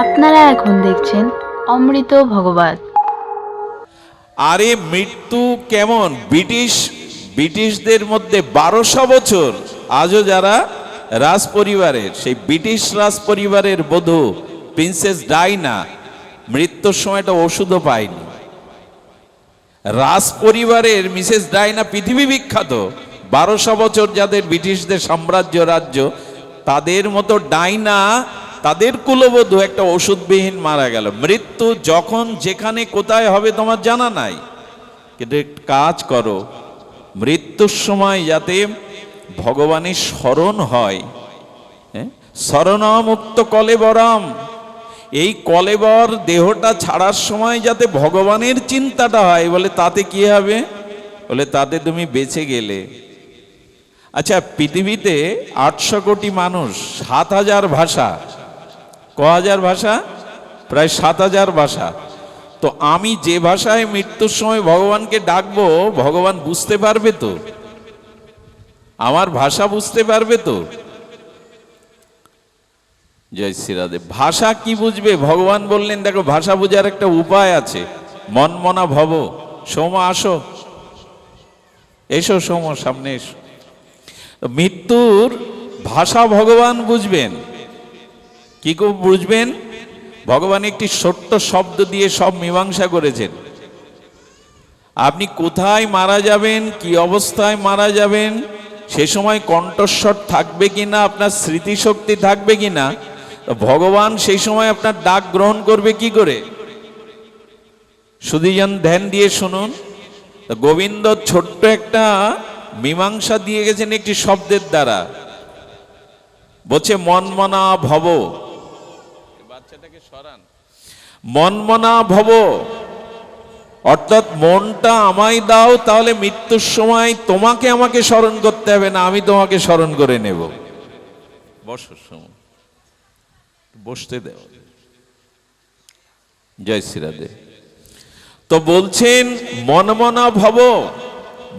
আপনারা এখন দেখছেন অমৃত ভগবত। আরে মৃত্যু কেমন? ব্রিটিশ, ব্রিটিশদের মধ্যে বারোশো বছর। আজও যারা রাজ পরিবারের সেই ব্রিটিশ রাজ পরিবারের বধূ, প্রিন্সেস ডাইনা, মৃত্যুর সময় একটা ওষুধও পায়নি। রাজ পরিবারের মিসেস ডাইনা পৃথিবী বিখ্যাত। বারোশো বছর যাদের ব্রিটিশদের সাম্রাজ্য রাজ্য, তাদের মতো ডাইনা তাদের কুলবধূ একটা ওষুধবিহীন মারা গেল। মৃত্যু যখন যেখানে কোথায় হবে তোমার জানা নাই। কিন্তু কাজ করো, মৃত্যুর সময় যাতে ভগবানের স্মরণ হয় হ্যাঁ? স্মরণমুক্ত কলেবরম এই কলেবর দেহটা ছাড়ার সময় যাতে ভগবানের চিন্তাটা হয়, বলে তাতে কি হবে? বলে তাতে তুমি বেঁচে গেলে। আচ্ছা পৃথিবীতে আটশো কোটি মানুষ, সাত হাজার ভাষা। ক হাজার ভাষা? প্রায় সাত হাজার ভাষা। তো আমি যে ভাষায় মৃত্যুর সময় ভগবানকে ডাকবো, ভগবান বুঝতে পারবে তো? আমার ভাষা বুঝতে পারবে তো? জয় শ্রীরাধে ভাষা কি বুঝবে? ভগবান বললেন, দেখো, ভাষা বোঝার একটা উপায় আছে। মন মনা ভব। সোম আসো। এসো সোম সামনে এসো। মৃত্যুর ভাষা ভগবান বুঝবেন। কি করে বুঝবেন? ভগবান একটি ছোট্ট শব্দ দিয়ে সব মীমাংসা করেছেন। আপনি কোথায় মারা যাবেন? কি অবস্থায় মারা যাবেন? সে সময় কণ্ঠস্বর থাকবে কিনা? আপনার স্মৃতিশক্তি থাকবে কিনা? ভগবান সেই সময় আপনার ডাক গ্রহণ করবে কি করে? সুদীজন ধ্যান দিয়ে শুনুন। গোবিন্দ ছোট্ট একটা মীমাংসা দিয়ে গেছেন একটি শব্দের দ্বারা। বলছে, মনমনা ভব। বাচ্চাটাকে সরান। মনমনা ভব। অর্থাৎ মনটা আমায় দাও, তাহলে মৃত্যুর সময় তোমাকে আমাকে স্মরণ করতে হবে না, আমি তোমাকে স্মরণ করে নেব। বসো সময় বসতে দেও। জয় শ্রীরাধে তো বলছেন, মনমনা ভব,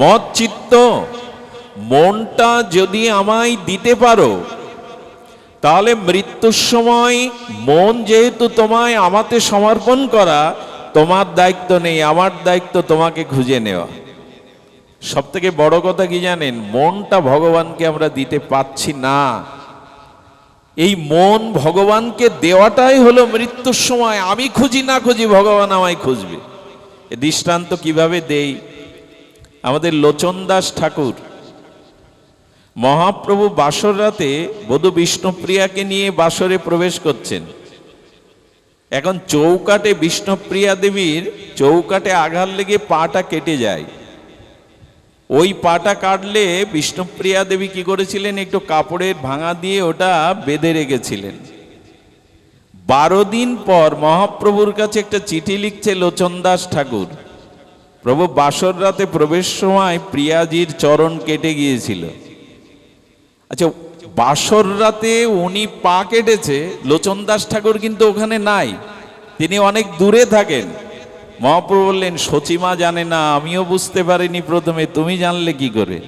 মত চিত্ত, মনটা যদি আমায় দিতে পারো তাহলে মৃত্যুর সময় মন যেহেতু তোমায় আমাতে সমর্পণ করা, তোমার দায়িত্ব নেই, আমার দায়িত্ব তোমাকে খুঁজে নেওয়া। সব থেকে বড় কথা কি জানেন? মনটা ভগবানকে আমরা দিতে পাচ্ছি না। এই মন ভগবানকে দেওয়াটাই হলো মৃত্যুর সময়। আমি খুঁজি না খুঁজি ভগবান আমায় খুঁজবে। দৃষ্টান্ত কীভাবে দেই? আমাদের লোচন দাস ঠাকুর মহাপ্রভু বাসর রাতে বধূ বিষ্ণুপ্রিয়াকে নিয়ে বাসরে প্রবেশ করছেন। এখন চৌকাটে বিষ্ণুপ্রিয়া দেবীর চৌকাটে আঘাত লেগে পাটা কেটে যায়। ওই পাটা কাটলে বিষ্ণুপ্রিয়া দেবী কি করেছিলেন? একটু কাপড়ের ভাঙা দিয়ে ওটা বেঁধে রেখেছিলেন। বারো দিন পর মহাপ্রভুর কাছে একটা চিঠি লিখছে লোচন দাস ঠাকুর। প্রভু বাসর রাতে প্রবেশ সময় প্রিয়াজির চরণ কেটে গিয়েছিল। আচ্ছা বাসর রাতে উনি পা কেটেছে, লোচন দাস ঠাকুর কিন্তু ওখানে নাই। তিনি অনেক দূরে থাকেন। মহাপ্রভু বললেন সচিমা জানে না, আমিও বুঝতে পারিনি প্রথমে, তুমি জানলে কি করে?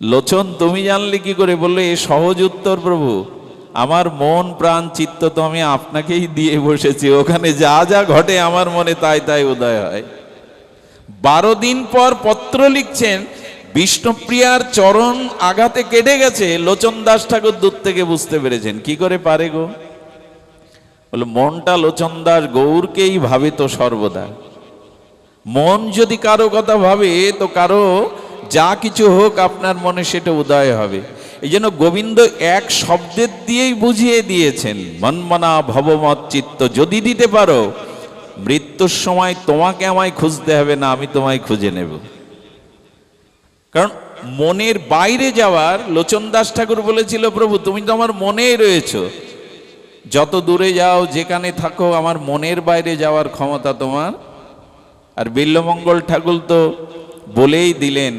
লোচন, তুমি জানলে কি করে? বললে, এ সহজ উত্তর প্রভু, আমার মন, প্রাণ, চিত্ত তো আমি আপনাকেই দিয়ে বসেছি। ওখানে যা যা ঘটে আমার মনে তাই তাই উদয় হয়। বারো দিন পর পত্র লিখছেন বিষ্ণুপ্রিয়ার চরণ আঘাতে কেটে গেছে, লোচন দাস ঠাকুর দূর থেকে বুঝতে পেরেছেন। কি করে পারে গো? বলে, মনটা লোচন দাস গৌরকেই ভাবে তো সর্বদা। মন যদি কারও কথা ভাবে, তো কারও যা কিছু হোক আপনার মনে সেটা উদয় হবে। এই জন্য গোবিন্দ এক শব্দের দিয়েই বুঝিয়ে দিয়েছেন, মনমনা ভবমত চিত্ত যদি দিতে পারো, মৃত্যুর সময় তোমাকে আমায় খুঁজতে হবে না, আমি তোমায় খুঁজে নেব। কারণ মনের বাইরে যাওয়ার লোচন দাস ঠাকুর বলেছিল, প্রভু, তুমি তো আমার মনেই রয়েছো। যত দূরে যাও, যেখানে থাকো, আমার মনের বাইরে যাওয়ার ক্ষমতা তোমার। আর বিল্লমঙ্গল ঠাকুর তো বলেই দিলেন,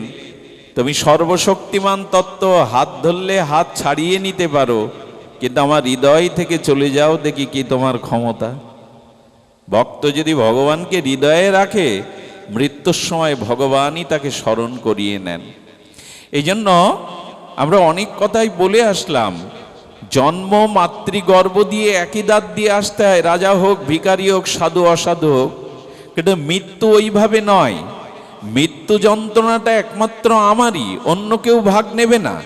তুমি সর্বশক্তিমান তত্ত্ব, হাত ধরলে হাত ছাড়িয়ে নিতে পারো, কিন্তু আমার হৃদয় থেকে চলে যাও দেখি কি তোমার ক্ষমতা। ভক্ত যদি ভগবানকে হৃদয়ে রাখে মৃত্যুর সময় ভগবানই তাকে স্মরণ করিয়ে নেন। এই জন্য আমরা অনেক কথাই বলে আসলাম, জন্ম, মাতৃগর্ভ দিয়ে একই দাঁত দিয়ে আসতে হয়, রাজা হোক, ভিখারি হোক, সাধু, অসাধু হোক। কিন্তু মৃত্যু ওইভাবে নয়। মৃত্যু যন্ত্রণাটা একমাত্র আমারই, অন্য কেউ ভাগ নেবে না।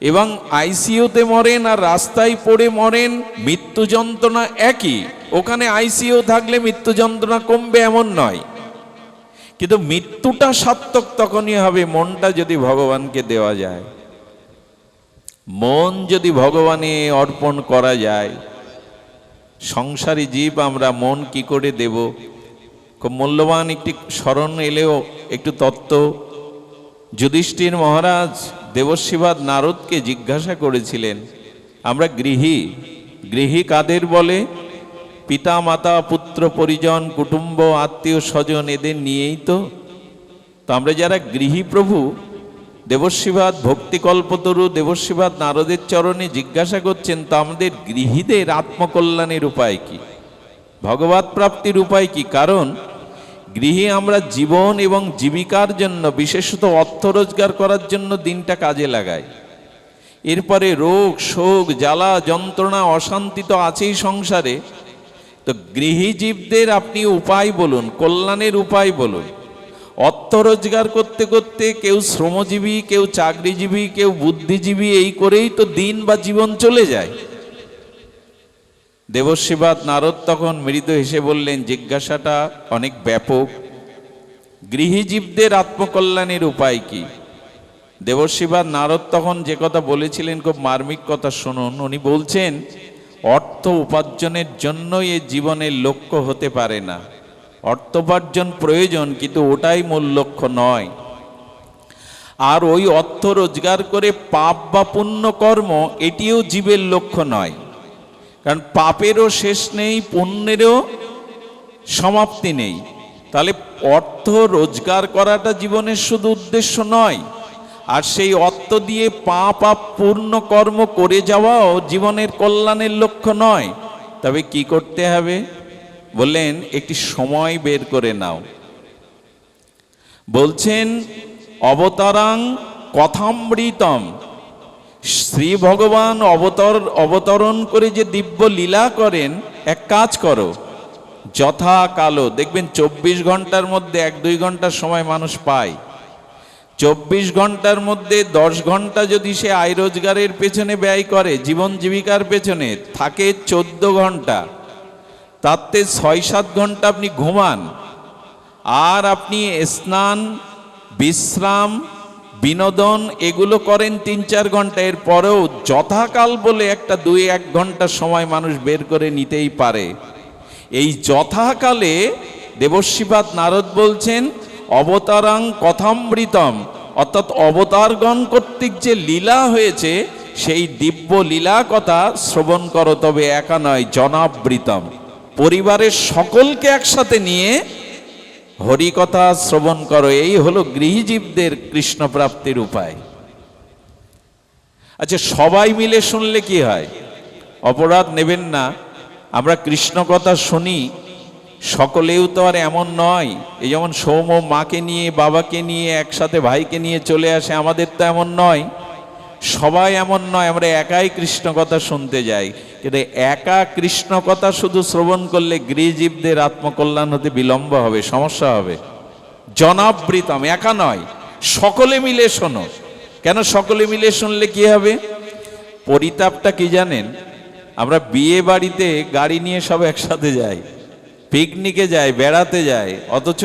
এবং আইসিইউতে মরেন আর রাস্তায় পড়ে মরেন, মৃত্যু যন্ত্রণা একই। ওখানে আইসিইউ থাকলে মৃত্যু যন্ত্রণা কমবে এমন নয়। কিন্তু মৃত্যুটা সার্থক তখনই হবে, মনটা যদি ভগবানকে দেওয়া যায়। মন যদি ভগবানে অর্পণ করা যায়, সংসারী জীব আমরা মন কি করে দেব? খুব মূল্যবান একটি স্মরণ এলেও একটু তত্ত্ব। যুধিষ্ঠির মহারাজ দেবশিবাদ নারদকে জিজ্ঞাসা করেছিলেন, আমরা গৃহী গৃহী কাদের বলে? পিতা মাতা পুত্র, পরিজন, কুটুম্ব, আত্মীয়, স্বজন এদের নিয়েই তো। তো আমরা যারা গৃহী প্রভু, দেবশিবাদ, ভক্তিকল্পতরু, দেবশিবাদ নারদের চরণে জিজ্ঞাসা করছেন, তো আমাদের গৃহীদের আত্মকল্যাণের উপায় কি? ভগবত প্রাপ্তির উপায় কি? কারণ গৃহে আমরা জীবন এবং জীবিকার জন্য বিশেষত অর্থ রোজগার করার জন্য দিনটা কাজে লাগাই। এরপরে রোগ, শোক, জ্বালা, যন্ত্রণা, অশান্তি তো আছেই সংসারে। তো গৃহী জীবদের আপনি উপায় বলুন, কল্যাণের উপায় বলুন। অর্থ রোজগার করতে করতে কেউ শ্রমজীবী, কেউ চাকরিজীবী, কেউ বুদ্ধিজীবী, এই করেই তো দিন বা জীবন চলে যায়। দেবশিবাদ নারদ তখন মৃত হেসে বললেন, জিজ্ঞাসাটা অনেক ব্যাপক। গৃহীজীবদের আত্মকল্যাণের উপায় কি? দেবশিবাদ নারদ তখন যে কথা বলেছিলেন, খুব মার্মিক কথা শুনুন। উনি বলছেন অর্থ উপার্জনের জন্যই এ জীবনের লক্ষ্য হতে পারে না। অর্থ উপার্জন প্রয়োজন, কিন্তু ওটাই মূল লক্ষ্য নয়। আর ওই অর্থ রোজগার করে পাপ বা পুণ্য কর্ম, এটিও জীবের লক্ষ্য নয়। কারণ পাপেরও শেষ নেই, পুণ্যেরও সমাপ্তি নেই। তাহলে অর্থ রোজগার করাটা জীবনের শুধু উদ্দেশ্য নয় আর সেই অর্থ দিয়ে পাপ আপ পূর্ণ কর্ম করে যাওয়াও জীবনের কল্যাণের লক্ষ্য নয়। তবে কি করতে হবে? বললেন, একটি সময় বের করে নাও। বলছেন, অবতারাং কথামৃতম। শ্রী ভগবান অবতর, অবতরণ করে যে দিব্য লীলা করেন, এক কাজ করো। যথা কালো, দেখবেন চব্বিশ ঘণ্টার মধ্যে এক দুই ঘণ্টার সময় মানুষ পায়। চব্বিশ ঘণ্টার মধ্যে দশ ঘণ্টা যদি সে আয় রোজগারের পেছনে ব্যয় করে, জীবন জীবিকার পেছনে, থাকে চোদ্দ ঘণ্টা। তাতে ছয় সাত ঘণ্টা আপনি ঘুমান। আর আপনি স্নান, বিশ্রাম, বিনোদন এগুলো করেন তিন চার ঘণ্টা। এর পরেও যথাকাল বলে একটা দুই এক ঘণ্টা সময় মানুষ বের করে নিতেই পারে। এই যথাকালে দেবশিবাদ নারদ বলছেন অবতারাং কথামৃতম। অর্থাৎ অবতারগণ কর্তৃক যে লীলা হয়েছে, সেই দিব্য লীলা কথা শ্রবণ করো, তবে একা নয়, জনাবৃতম। পরিবারের সকলকে একসাথে নিয়ে হরিকথা শ্রবণ করো, এই হলো গৃহজীবদের কৃষ্ণপ্রাপ্তির উপায়। আচ্ছা সবাই মিলে শুনলে কি হয়? অপরাধ নেবেন না। আমরা কৃষ্ণ কথা শুনি সকলেও তো আর এমন নয়। এই যেমন সৌম মাকে নিয়ে, বাবাকে নিয়ে, একসাথে ভাইকে নিয়ে চলে আসে, আমাদের তো এমন নয়। সবাই এমন নয়, আমরা একাই কৃষ্ণ কথা শুনতে যাই। কিন্তু একা কৃষ্ণ কথা শুধু শ্রবণ করলে গৃহজীবদের আত্মকল্যাণ হতে বিলম্ব হবে, সমস্যা হবে। জনাবৃতম, একা নয়, সকলে মিলে শোনো। কেন সকলে মিলে শুনলে কি হবে? পরিতাপটা কি জানেন? আমরা বিয়ে বাড়িতে গাড়ি নিয়ে সব একসাথে যাই। পিকনিকে যায়, বেড়াতে যায়, অথচ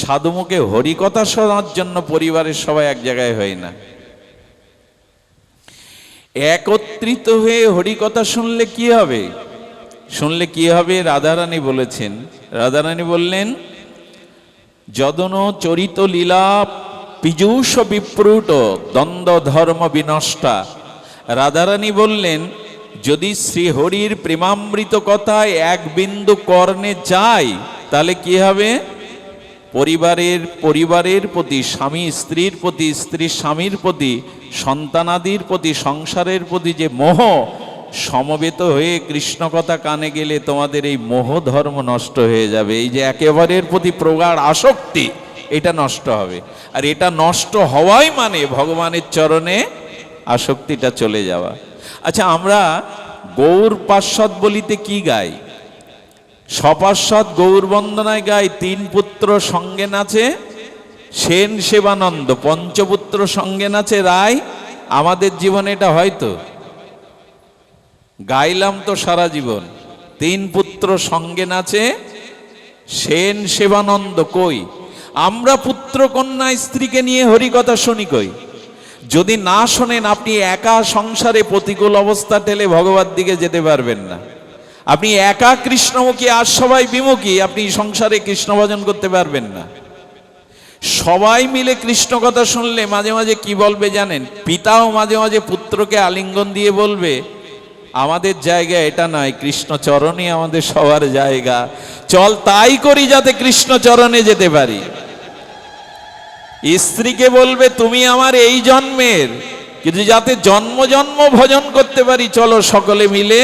সাধুমুখে হরিকথা শোনার জন্য পরিবারের সবাই এক জায়গায় হয় না। একত্রিত হয়ে হরিকথা শুনলে কি হবে? শুনলে কি হবে? রাধারানী বলেছেন। রাধারানী বললেন, যদন চরিত লীলা পীযূষ বিপ্রুট দ্বন্দ্ব ধর্ম বিনষ্টা। রাধারানী বললেন যদি শ্রীহরির প্রেমামৃত কথায় এক বিন্দু কর্ণে যায়, তাহলে কি হবে? পরিবারের পরিবারের প্রতি, স্বামী, স্ত্রীর প্রতি, স্ত্রী স্বামীর প্রতি, সন্তানাদির প্রতি, সংসারের প্রতি যে মোহ, সমবেত হয়ে কৃষ্ণ কথা কানে গেলে তোমাদের এই মোহ ধর্ম নষ্ট হয়ে যাবে। এই যে একেবারের প্রতি প্রগাঢ় আসক্তি, এটা নষ্ট হবে। আর এটা নষ্ট হওয়াই মানে ভগবানের চরণে আসক্তিটা চলে যাওয়া। আচ্ছা আমরা গৌর পার্শ্বদ বলিতে কি গাই? সপার্শ্বদ গৌর বন্দনায় গাই, তিন পুত্র সঙ্গে নাচে, সেন সেবানন্দ, পঞ্চপুত্র সঙ্গে নাচে, রায়, আমাদের জীবনে এটা হয়তো গাইলাম তো সারা জীবন, তিন পুত্র সঙ্গে নাচে, সেন সেবানন্দ কই? আমরা পুত্র কন্যা স্ত্রীকে নিয়ে হরিকথা শুনি কই? যদি না শোনেন, আপনি একা সংসারে প্রতিকূল অবস্থা ঠেলে ভগবত দিকে যেতে পারবেন না। আপনি একা কৃষ্ণমুখী আর সবাই বিমুখী, আপনি সংসারে কৃষ্ণ ভজন করতে পারবেন না। সবাই মিলে কৃষ্ণ কথা শুনলে মাঝে মাঝে কি বলবে জানেন? পিতাও মাঝে মাঝে পুত্রকে আলিঙ্গন দিয়ে বলবে, আমাদের জায়গা এটা নয়, কৃষ্ণ চরণই আমাদের সবার জায়গা। চল তাই করি যাতে কৃষ্ণ চরণে যেতে পারি। স্ত্রীকে বলবে, তুমি আমার এই জন্মের কিন্তু যাতে জন্ম জন্ম ভজন করতে পারি, চলো সকলে মিলে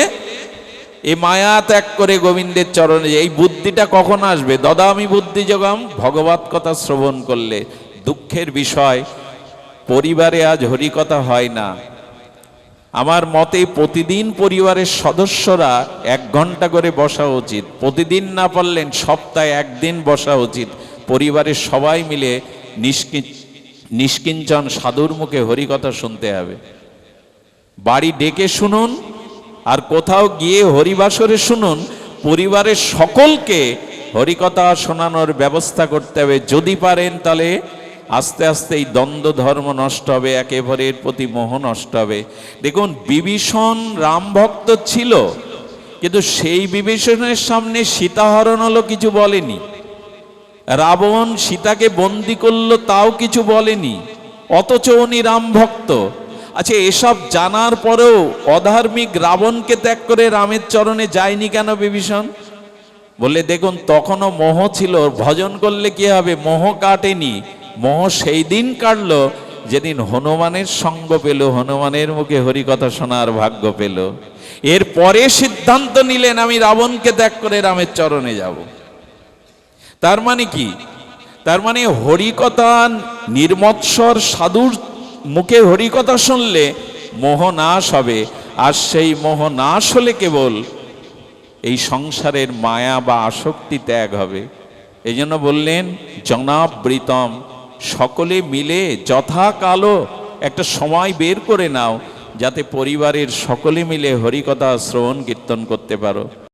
এই মায়া ত্যাগ করে গোবিন্দের চরণে এই বুদ্ধিটা কখন আসবে? দদা, আমি বুদ্ধি জগাম ভগবত কথা শ্রবণ করলে দুঃখের বিষয়, পরিবারে আজ হরিকথা হয় না। আমার মতে প্রতিদিন পরিবারের সদস্যরা এক ঘণ্টা করে বসা উচিত। প্রতিদিন না পারলেন সপ্তাহে একদিন বসা উচিত। পরিবারের সবাই মিলে নিষ্কিঞ্চন সাধুর মুখে হরিকথা শুনতে হবে। বাড়ি ডেকে শুনুন, আর কোথাও গিয়ে হরিবাসরে শুনুন, পরিবারের সকলকে হরিকথা শোনানোর ব্যবস্থা করতে হবে। যদি পারেন তাহলে আস্তে আস্তে এই দ্বন্দ্ব ধর্ম নষ্ট হবে একেবারের প্রতি মোহ নষ্ট হবে। দেখুন, বিভীষণ রাম ভক্ত ছিল, কিন্তু সেই বিভীষণের সামনে সীতাহরণ হলো কিছু বলেনি। রাবণ সীতাকে বন্দি করল, তাও কিছু বলেনি। অথচ উনি রাম ভক্ত। আচ্ছা এসব জানার পরেও অধার্মিক রাবণকে ত্যাগ করে রামের চরণে যায়নি কেন বিভীষণ? বলে দেখুন, তখনও মোহ ছিল, ভজন করলে কি হবে? মোহ কাটেনি। মোহ সেই দিন কাটল, যেদিন হনুমানের সঙ্গ পেল, হনুমানের মুখে হরিকথা শোনার ভাগ্য পেল। এর পরে সিদ্ধান্ত নিলেন, আমি রাবণকে ত্যাগ করে রামের চরণে যাব। তার মানে কি? তার মানে হরিকথা নির্মৎসর সাধুর মুখে হরিকথা শুনলে মোহ নাশ হবে। আর সেই মোহ নাশ হলে কেবল এই সংসারের মায়া বা আসক্তি ত্যাগ হবে। এই জন্য বললেন, জনাবৃতম, সকলে মিলে যথাকালো একটা সময় বের করে নাও, যাতে পরিবারের সকলে মিলে হরিকথা শ্রবণ কীর্তন করতে পারো।